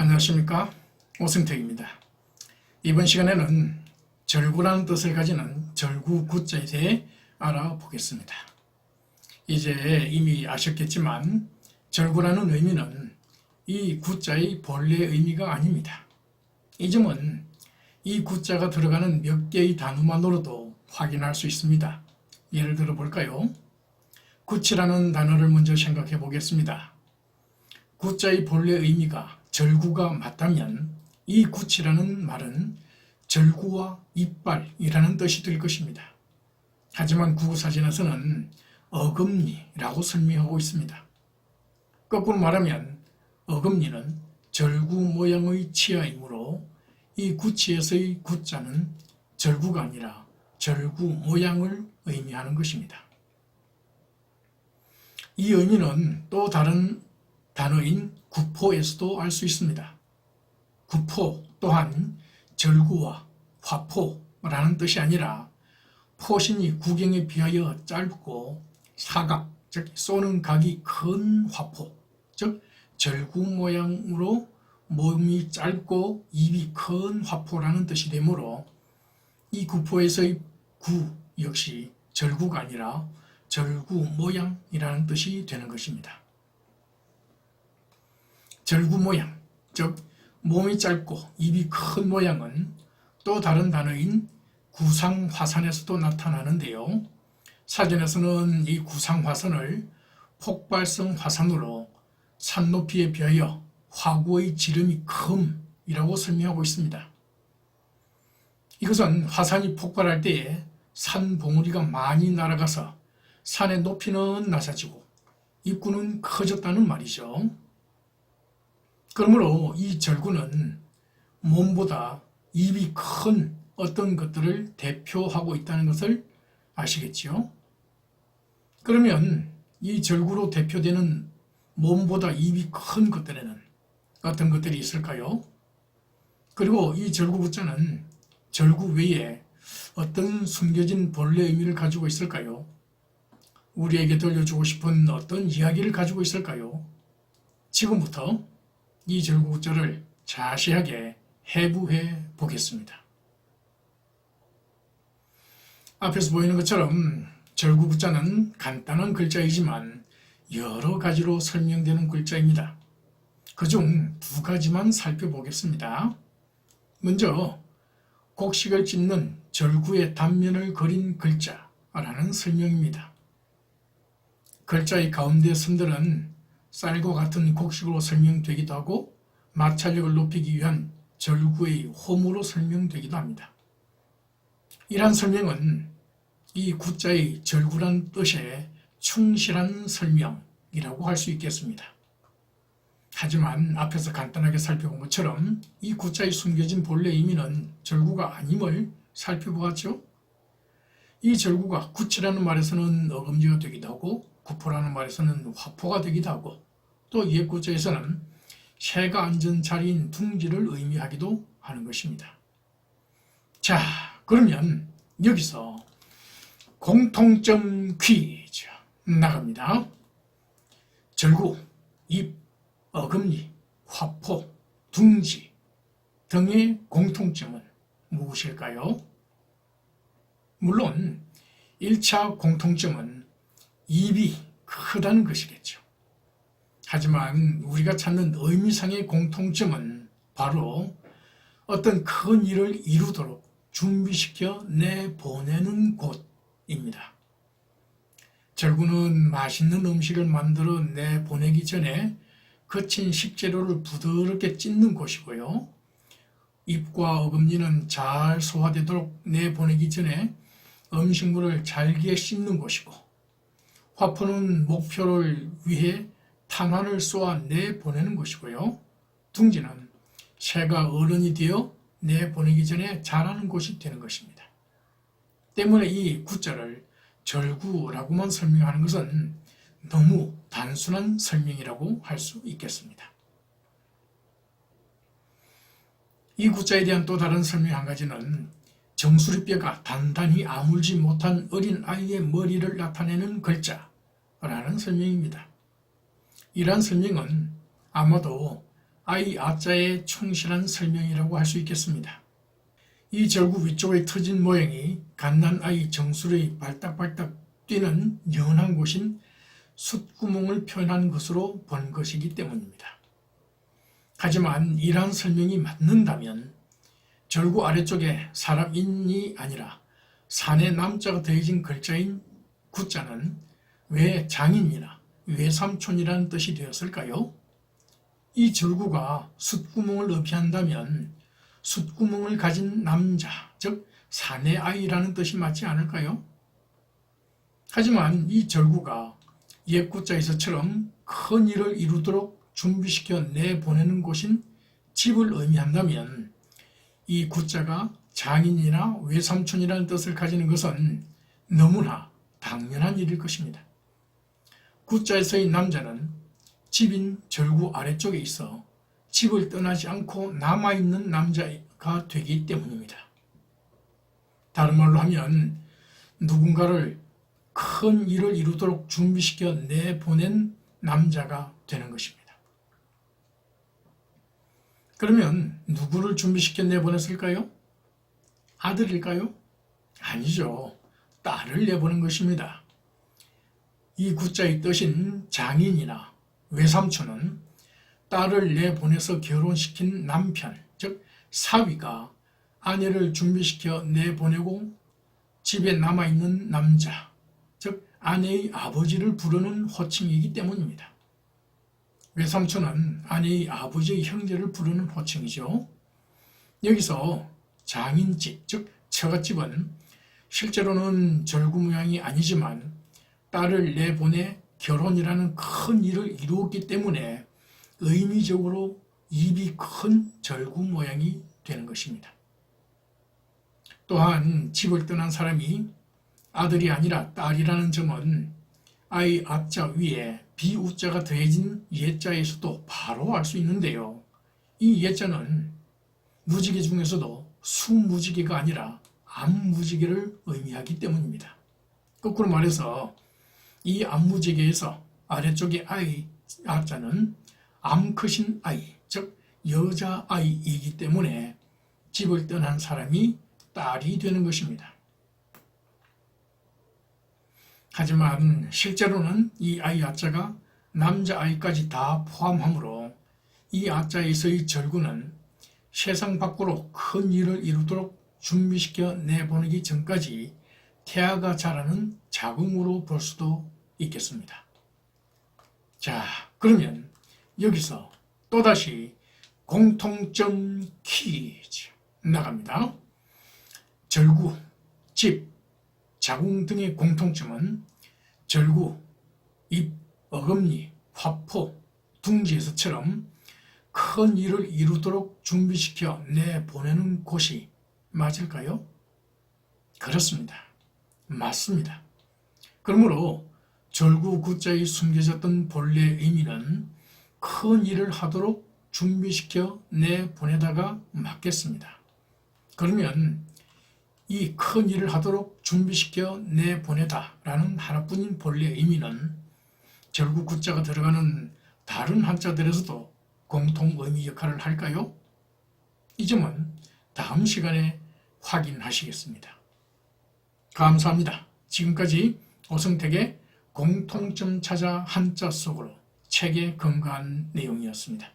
안녕하십니까 오승택입니다. 이번 시간에는 절구라는 뜻을 가지는 절구 구자에 대해 알아보겠습니다. 이제 이미 아셨겠지만 절구라는 의미는 이 구자의 본래 의미가 아닙니다. 이 점은 이 구자가 들어가는 몇 개의 단어만으로도 확인할 수 있습니다. 예를 들어 볼까요? 구치라는 단어를 먼저 생각해 보겠습니다. 구자의 본래 의미가 절구가 맞다면 이 구치라는 말은 절구와 이빨이라는 뜻이 될 것입니다. 하지만 구구사전에서는 어금니라고 설명하고 있습니다. 거꾸로 말하면 어금니는 절구 모양의 치아이므로 이 구치에서의 구자는 절구가 아니라 절구 모양을 의미하는 것입니다. 이 의미는 또 다른 단어인 구포에서도 알 수 있습니다. 구포 또한 절구와 화포라는 뜻이 아니라 포신이 구경에 비하여 짧고 사각, 즉 쏘는 각이 큰 화포, 즉 절구 모양으로 몸이 짧고 입이 큰 화포라는 뜻이 되므로 이 구포에서의 구 역시 절구가 아니라 절구 모양이라는 뜻이 되는 것입니다. 절구 모양, 즉 몸이 짧고 입이 큰 모양은 또 다른 단어인 구상화산에서도 나타나는데요. 사전에서는 이 구상화산을 폭발성 화산으로 산 높이에 비하여 화구의 지름이 큼이라고 설명하고 있습니다. 이것은 화산이 폭발할 때에 산 봉우리가 많이 날아가서 산의 높이는 낮아지고 입구는 커졌다는 말이죠. 그러므로 이 절구는 몸보다 입이 큰 어떤 것들을 대표하고 있다는 것을 아시겠지요? 그러면 이 절구로 대표되는 몸보다 입이 큰 것들에는 어떤 것들이 있을까요? 그리고 이 절구 부자는 절구 외에 어떤 숨겨진 본래 의미를 가지고 있을까요? 우리에게 들려주고 싶은 어떤 이야기를 가지고 있을까요? 지금부터 이 절구절을 자세하게 해부해 보겠습니다. 앞에서 보이는 것처럼 절구구자는 간단한 글자이지만 여러 가지로 설명되는 글자입니다. 그중 두 가지만 살펴보겠습니다. 먼저 곡식을 찢는 절구의 단면을 그린 글자라는 설명입니다. 글자의 가운데 선들은 쌀과 같은 곡식으로 설명되기도 하고 마찰력을 높이기 위한 절구의 홈으로 설명되기도 합니다. 이러한 설명은 이 구자의 절구란 뜻에 충실한 설명이라고 할 수 있겠습니다. 하지만 앞에서 간단하게 살펴본 것처럼 이 구자의 숨겨진 본래 의미는 절구가 아님을 살펴보았죠. 이 절구가 구치라는 말에서는 어금니가 되기도 하고 구포라는 말에서는 화포가 되기도 하고 또 옛구자에서는 새가 앉은 자리인 둥지를 의미하기도 하는 것입니다. 자, 그러면 여기서 공통점 퀴즈 나갑니다. 절구, 입, 어금니, 화포, 둥지 등의 공통점은 무엇일까요? 물론 1차 공통점은 입이 크다는 것이겠죠. 하지만 우리가 찾는 의미상의 공통점은 바로 어떤 큰 일을 이루도록 준비시켜 내보내는 곳입니다. 절구는 맛있는 음식을 만들어 내보내기 전에 거친 식재료를 부드럽게 찢는 곳이고요. 입과 어금니는 잘 소화되도록 내보내기 전에 음식물을 잘게 씹는 곳이고 화포는 목표를 위해 탄환을 쏘아 내보내는 것이고요. 둥지는 새가 어른이 되어 내보내기 전에 자라는 곳이 되는 것입니다. 때문에 이 구자를 절구라고만 설명하는 것은 너무 단순한 설명이라고 할 수 있겠습니다. 이 구자에 대한 또 다른 설명 한 가지는 정수리뼈가 단단히 아물지 못한 어린 아이의 머리를 나타내는 글자라는 설명입니다. 이러한 설명은 아마도 아이 아자의 충실한 설명이라고 할 수 있겠습니다. 이 절구 위쪽에 터진 모양이 갓난 아이 정수리 발딱발딱 뛰는 연한 곳인 숫구멍을 표현한 것으로 본 것이기 때문입니다. 하지만 이러한 설명이 맞는다면 절구 아래쪽에 사람인이 아니라 산의 남자가 더해진 글자인 구자는 왜 장인이나 외삼촌이라는 뜻이 되었을까요? 이 절구가 숫구멍을 의미한다면 숫구멍을 가진 남자, 즉 사내 아이라는 뜻이 맞지 않을까요? 하지만 이 절구가 옛 구자에서처럼 큰 일을 이루도록 준비시켜 내보내는 곳인 집을 의미한다면 이 구자가 장인이나 외삼촌이라는 뜻을 가지는 것은 너무나 당연한 일일 것입니다. 구자에서의 남자는 집인 절구 아래쪽에 있어 집을 떠나지 않고 남아있는 남자가 되기 때문입니다. 다른 말로 하면 누군가를 큰 일을 이루도록 준비시켜 내보낸 남자가 되는 것입니다. 그러면 누구를 준비시켜 내보냈을까요? 아들일까요? 아니죠. 딸을 내보낸 것입니다. 이 구자의 뜻인 장인이나 외삼촌은 딸을 내보내서 결혼시킨 남편, 즉 사위가 아내를 준비시켜 내보내고 집에 남아있는 남자, 즉 아내의 아버지를 부르는 호칭이기 때문입니다. 외삼촌은 아내의 아버지의 형제를 부르는 호칭이죠. 여기서 장인집, 즉 처갓집은 실제로는 절구 모양이 아니지만 딸을 내보내 결혼이라는 큰 일을 이루었기 때문에 의미적으로 입이 큰 절구 모양이 되는 것입니다. 또한 집을 떠난 사람이 아들이 아니라 딸이라는 점은 아이 앞자 위에 비우자가 더해진 예자에서도 바로 알 수 있는데요. 이 예자는 무지개 중에서도 수무지개가 아니라 암무지개를 의미하기 때문입니다. 거꾸로 말해서 이 암무지개에서 아래쪽의 아이 아자는 암크신 아이, 즉 여자 아이이기 때문에 집을 떠난 사람이 딸이 되는 것입니다. 하지만 실제로는 이 아이 아자가 남자 아이까지 다 포함하므로 이 아자에서의 절구는 세상 밖으로 큰 일을 이루도록 준비시켜 내보내기 전까지 태아가 자라는 자궁으로 볼 수도 있겠습니다. 자, 그러면 여기서 또다시 공통점 퀴즈 나갑니다. 절구, 집, 자궁 등의 공통점은 절구, 입, 어금니, 화포, 둥지에서처럼 큰 일을 이루도록 준비시켜 내보내는 곳이 맞을까요? 그렇습니다. 맞습니다. 그러므로 절구 구자에 숨겨졌던 본래 의미는 큰 일을 하도록 준비시켜 내보내다가 맞겠습니다. 그러면 이 큰 일을 하도록 준비시켜 내보내다라는 하나뿐인 본래 의미는 절구 구자가 들어가는 다른 한자들에서도 공통 의미 역할을 할까요? 이 점은 다음 시간에 확인하시겠습니다. 감사합니다. 지금까지 오성택의 공통점 찾아 한자 속으로 책의 건강한 내용이었습니다.